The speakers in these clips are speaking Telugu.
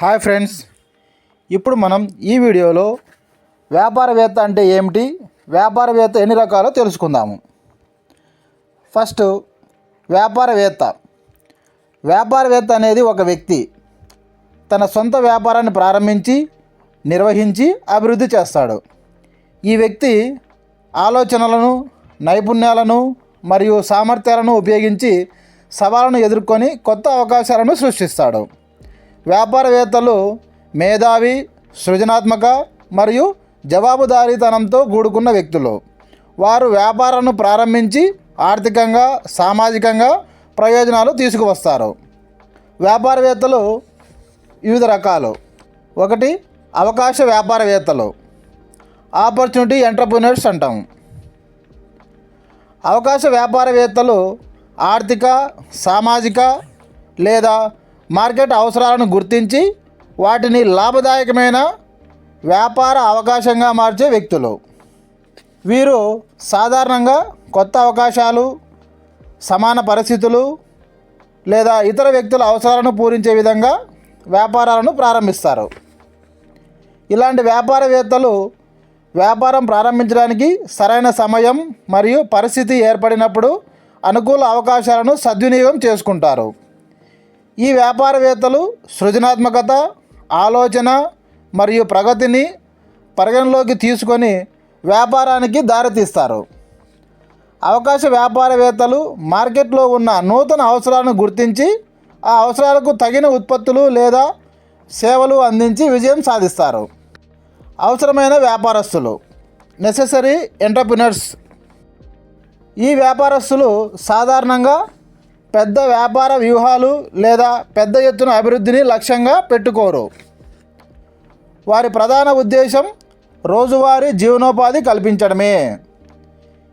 Hi friends. ఇప్పుడు మనం ఈ వీడియోలో వ్యాపారవేత్త అంటే ఏమిటి? వ్యాపారవేత్త ఎన్ని రకాలో తెలుసుకుందాము. ఫస్ట్ వ్యాపారవేత్త. వ్యాపారవేత్త అనేది ఒక వ్యక్తి తన సొంత వ్యాపారాన్ని ప్రారంభించి నిర్వహించి అభివృద్ధి చేస్తాడు. ఈ వ్యక్తి ఆలోచనలను నైపుణ్యాలను మరియు సామర్థ్యాలను ఉపయోగించి సవాళ్ళను ఎదుర్కొని కొత్త అవకాశాలను సృష్టిస్తాడు. వ్యాపారవేత్తలు మేధావి సృజనాత్మక మరియు జవాబుదారీతనంతో కూడుకున్న వ్యక్తులు. వారు వ్యాపారాన్ని ప్రారంభించి ఆర్థికంగా సామాజికంగా ప్రయోజనాలు తీసుకువస్తారు. వ్యాపారవేత్తలు వివిధ రకాలు. ఒకటి అవకాశ వ్యాపారవేత్తలు. ఆపర్చునిటీ ఎంటర్ప్రినర్స్ అంటాం. అవకాశ వ్యాపారవేత్తలు ఆర్థిక సామాజిక లేదా మార్కెట్ అవసరాలను గుర్తించి వాటిని లాభదాయకమైన వ్యాపార అవకాశంగా మార్చే వ్యక్తులు. వీరు సాధారణంగా కొత్త అవకాశాలు సమాన పరిస్థితులు లేదా ఇతర వ్యక్తుల అవసరాలను పూరించే విధంగా వ్యాపారాలను ప్రారంభిస్తారు. ఇలాంటి వ్యాపారవేత్తలు వ్యాపారం ప్రారంభించడానికి సరైన సమయం మరియు పరిస్థితి ఏర్పడినప్పుడు అనుకూల అవకాశాలను సద్వినియోగం చేసుకుంటారు. ఈ వ్యాపారవేత్తలు సృజనాత్మకత ఆలోచన మరియు ప్రగతిని పరిగణలోకి తీసుకొని వ్యాపారానికి దారితీస్తారు. అవకాశ వ్యాపారవేత్తలు మార్కెట్లో ఉన్న నూతన అవసరాలను గుర్తించి ఆ అవసరాలకు తగిన ఉత్పత్తులు లేదా సేవలు అందించి విజయం సాధిస్తారు. అవసరమైన వ్యాపారస్తులు నెససరీ ఎంటర్ప్రినర్స్ ఈ వ్యాపారస్తులు సాధారణంగా పెద్ద వ్యాపార వ్యూహాలు లేదా పెద్ద ఎత్తున అభివృద్ధిని లక్ష్యంగా పెట్టుకోరు. వారి ప్రధాన ఉద్దేశం రోజువారీ జీవనోపాధి కల్పించడమే.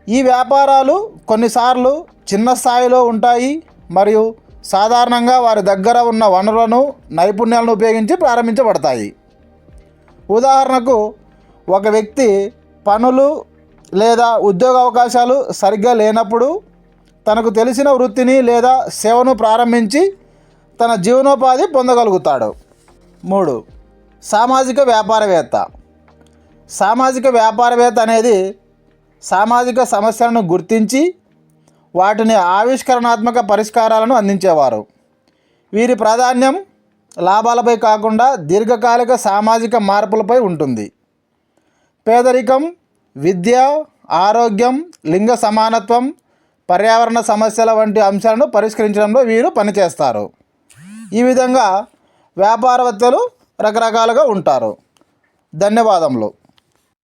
ఈ వ్యాపారాలు కొన్నిసార్లు చిన్న స్థాయిలో ఉంటాయి మరియు సాధారణంగా వారి దగ్గర ఉన్న వనరులను నైపుణ్యాలను ఉపయోగించి ప్రారంభించబడతాయి. ఉదాహరణకు ఒక వ్యక్తి పనులు లేదా ఉద్యోగ అవకాశాలు సరిగ్గా లేనప్పుడు తనకు తెలిసిన వృత్తిని లేదా సేవను ప్రారంభించి తన జీవనోపాధి పొందగలుగుతాడు. మూడు సామాజిక వ్యాపారవేత్త. సామాజిక వ్యాపారవేత్త అనేది సామాజిక సమస్యలను గుర్తించి వాటిని ఆవిష్కరణాత్మక పరిష్కారాలను అందించేవారు. వీరి ప్రాధాన్యం లాభాలపై కాకుండా దీర్ఘకాలిక సామాజిక మార్పులపై ఉంటుంది. పేదరికం విద్య ఆరోగ్యం లింగ సమానత్వం పర్యావరణ సమస్యల వంటి అంశాలను పరిష్కరించడంలో వీరు పనిచేస్తారు. ఈ విధంగా వ్యాపారవేత్తలు రకరకాలుగా ఉంటారు. ధన్యవాదములు.